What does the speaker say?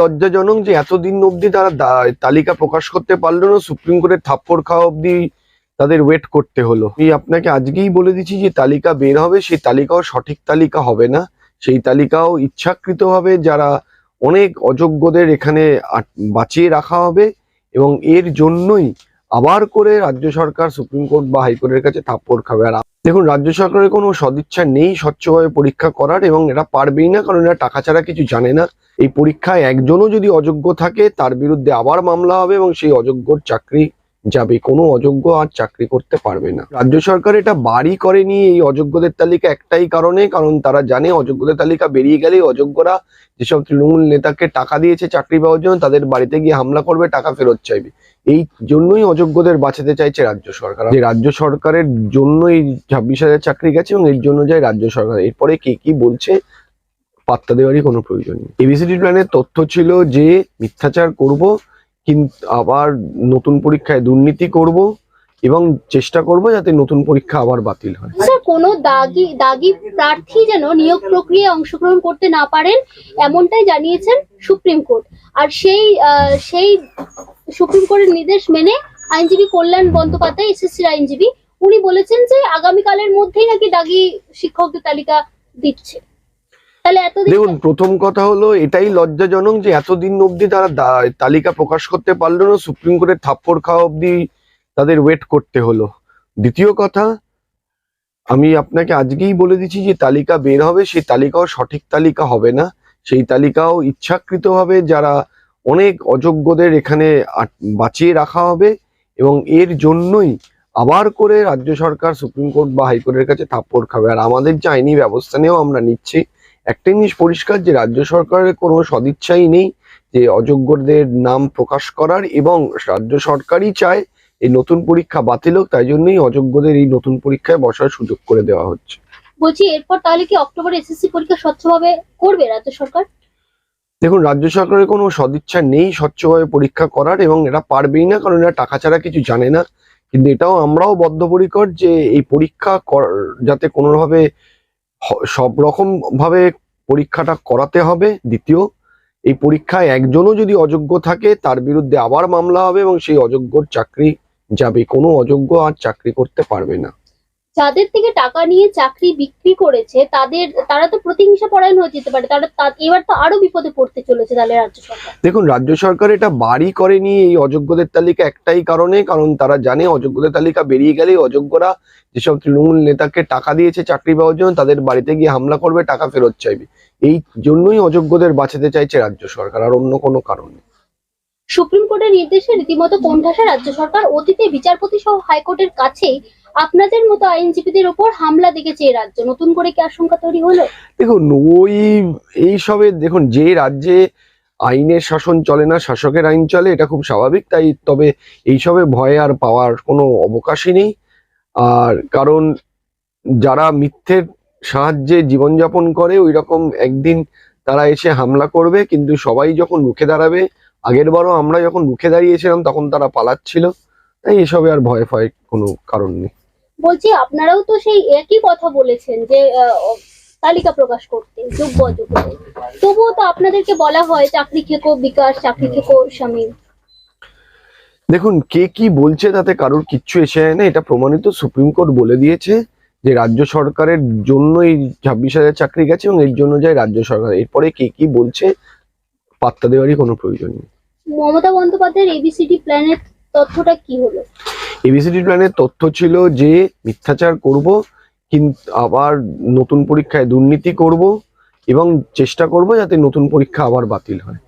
লজ্জাজনক যে এতদিন অবধি তারা তালিকা প্রকাশ করতে পারল না, সুপ্রিম কোর্টের থাপ্পড় খাওয়া অবধি তাদের ওয়েট করতে হলো। এই আপনাকে আজকেই বলে দিচ্ছি, যে তালিকা বের হবে, সেই তালিকাও সঠিক তালিকা হবে না। সেই তালিকাও ইচ্ছাকৃতভাবে যারা অনেক অযোগ্যদের এখানে বাঁচিয়ে রাখা হবে এবং এর জন্যই আবার করে রাজ্য সরকার সুপ্রিম কোর্ট বা হাইকোর্টের কাছে থাপ্পড় খাবে। আর দেখুন, রাজ্য সরকারের কোনো সদিচ্ছা নেই স্বচ্ছভাবে পরীক্ষা করার এবং এরা পারবেই না, কারণ এরা টাকা ছাড়া কিছু জানে না। এই পরীক্ষায় একজনও যদি অযোগ্য থাকে, তার বিরুদ্ধে আবার মামলা হবে এবং সেই অযোগ্যর চাকরি যাবে। কোনো অযোগ্য আর চাকরি করতে পারবে না। রাজ্য সরকার এটা বাড়ি করেনি এই অযোগ্যদের তালিকা একটাই কারণে, কারণ তারা জানে অযোগ্যদের তালিকা বেরিয়ে গেলেই অযোগ্যরা যেসব তৃণমূল নেতাকে টাকা দিয়েছে চাকরি পাওয়ার জন্য, তাদের বাড়িতে গিয়ে হামলা করবে, টাকা ফেরত চাইবে। এই জন্যই অযোগ্যদের বাঁচাতে চাইছে রাজ্য সরকার। যে রাজ্য সরকারের জন্যই ছাব্বিশ হাজার চাকরি গেছে এবং এর জন্য যায় রাজ্য সরকার। এরপরে কে কি বলছে, পাত্তা দেওয়ারই কোনো প্রয়োজন নেই। এবিসিডি প্ল্যানের তথ্য ছিল যে, মিথ্যাচার করব কিন্তু আবার নতুন পরীক্ষায় দুর্নীতি করব এবং চেষ্টা করব যাতে নতুন পরীক্ষা আবার বাতিল হয়। স্যার কোনো দাগি দাগি প্রার্থী যেন নিয়োগ প্রক্রিয়ায় অংশগ্রহণ করতে না পারেন, এমনটাই জানিয়েছেন সুপ্রিম কোর্ট। আর সেই সেই সুপ্রিম কোর্টের নির্দেশ মেনে আইনজীবী কল্যাণ বন্দ্যোপাধ্যায়, এসএসসির আইনজীবী, উনি বলেছেন যে আগামীকালের মধ্যেই নাকি দাগি শিক্ষকদের তালিকা দিচ্ছে। দেখুন, প্রথম কথা হলো এটাই লজ্জাজনক যে এতদিন অবধি তারা তালিকা প্রকাশ করতে পারল না, সুপ্রিম কোর্টের থাপ্পড় খাওয়া অবধি তাদের ওয়েট করতে হলো। দ্বিতীয় কথা, আমি আপনাকে আজকেই বলে দিচ্ছি যে তালিকা বের হবে, সেই তালিকাও সঠিক তালিকা হবে না। সেই তালিকাও ইচ্ছাকৃতভাবে যারা অনেক অযোগ্যদের এখানে বাঁচিয়ে রাখা হবে এবং এর জন্যই আবার করে রাজ্য সরকার সুপ্রিম কোর্ট বা হাইকোর্টের কাছে থাপ্পড় খাবে। আর আমাদের যে আইনি ব্যবস্থা নিয়েও আমরা নিচ্ছি একটা জিনিস পরিষ্কার যে রাজ্য সরকারের কোনো সদিচ্ছাই নেই যে অযোগ্যদের নাম প্রকাশ করার এবং রাজ্য সরকারই চায় এই নতুন পরীক্ষা বাতিল হোক তাই জন্যই অযোগ্যদের এই নতুন পরীক্ষায় বসার সুযোগ করে দেওয়া হচ্ছে। বলছি এরপর তাহলে কি অক্টোবর এসএসসি পরীক্ষা স্বচ্ছভাবে করবে রাজ্য সরকার? দেখুন রাজ্য সরকারের কোনো সদিচ্ছা নেই স্বচ্ছভাবে পরীক্ষা করার এবং এরা পারবেই না কারণ এরা টাকা ছাড়া কিছু জানে না। কিন্তু এটাও আমরাও বদ্ধপরিকর যে এই পরীক্ষা যাতে কোনোভাবে সব রকম ভাবে পরীক্ষাটা করাতে হবে। দ্বিতীয়, এই পরীক্ষায় একজনও যদি অযোগ্য থাকে, তার বিরুদ্ধে আবার মামলা হবে এবং সেই অযোগ্যর চাকরি যাবে। কোনো অযোগ্য আর চাকরি করতে পারবে না। যাদের থেকে টাকা নিয়ে চাকরি বিক্রি করেছে তাদের তারা তো প্রতিহিংসা পরায়ণ হয়ে যেতে পারে। তারা এবার তো আরও বিপদে পড়তে চলেছে তাহলে রাজ্য সরকার। দেখুন রাজ্য সরকার এটা বাড়ি করেনি এই অযোগ্যদের তালিকা একটাই কারণে কারণ তারা জানে অযোগ্যদের তালিকা বেরিয়ে গেলেই অযোগ্যরা যেসব তৃণমূল নেতাকে টাকা দিয়েছে চাকরি পাওয়ার জন্য তাদের বাড়িতে গিয়ে হামলা করবে টাকা ফেরত চাইবে। এই জন্যই অযোগ্যদের বাঁচাতে চাইছে রাজ্য সরকার আর অন্য কোনো কারণ সুপ্রিম কোর্টের নির্দেশে রীতিমতো কোণঠাসা রাজ্য সরকার অতীতে বিচারপতি সহ হাইকোর্টের কাছেই আপনাদের মতো আইনজীবীদের ওপর হামলা দেখেছে এই রাজ্য। নতুন করে কি আশঙ্কা তৈরি হলো? দেখুন, ওই এইসবে দেখুন, যে রাজ্যে আইনের শাসন চলে না, শাসকের আইন চলে, এটা খুব স্বাভাবিক, তাই তবে এইসবে ভয় আর পাওয়ার কোনো অবকাশই নেই। আর কারণ যারা মিথ্যের সাহায্যে জীবনযাপন করে ওই রকম একদিন তারা এসে হামলা করবে, কিন্তু সবাই যখন রুখে দাঁড়াবে, আগের বারও আমরা যখন রুখে দাঁড়িয়েছিলাম, তখন তারা পালাচ্ছিল। তাই এসবে আর ভয় ভয় কোনো কারণ নেই। বলছি আপনারাও তো সেই একই কথা বলেছেন যে তালিকা প্রকাশ করতে যোগ্য অযোগ্য। তবুও তো আপনাদেরকে বলা হয় চাকরি খেকো বিকাশ চাকরি খেকো স্বামী। দেখুন কে কি বলছে তাতে কারোর কিচ্ছু এসে যায় না। এটা প্রমাণিত সুপ্রিম কোর্ট বলে দিয়েছে যে রাজ্য সরকারের জন্যই ছাব্বিশ হাজার চাকরি গেছে এবং এর জন্য যায় রাজ্য সরকার। এরপরে কে কি বলছে পাত্তা দেওয়ারই কোনো প্রয়োজন নেই। মমতা বন্দ্যোপাধ্যায়ের এবিসিডি প্ল্যানের তথ্যটা কি হলো? এবিসিডি প্ল্যানের তথ্য ছিল যে মিথ্যাচার করব কিন্তু আবার নতুন পরীক্ষায় দুর্নীতি করব এবং চেষ্টা করব যাতে নতুন পরীক্ষা আবার বাতিল হয়।